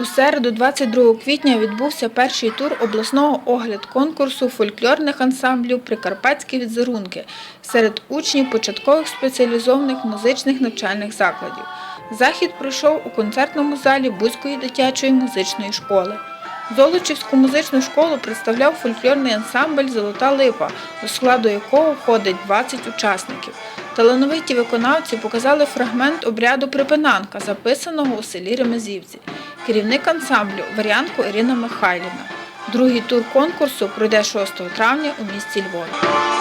У середу, 22 квітня, відбувся перший тур обласного огляд конкурсу фольклорних ансамблів Прикарпатські візерунки серед учнів початкових спеціалізованих музичних навчальних закладів. Захід пройшов у концертному залі Бузької дитячої музичної школи. Золочівську музичну школу представляв фольклорний ансамбль Золота липа, до складу якого входить 20 учасників. Талановиті виконавці показали фрагмент обряду припинанка, записаного у селі Ремезівці. Керівник ансамблю варіантку Ірина Михайлівна. Другий тур конкурсу пройде 6 травня у місті Львові.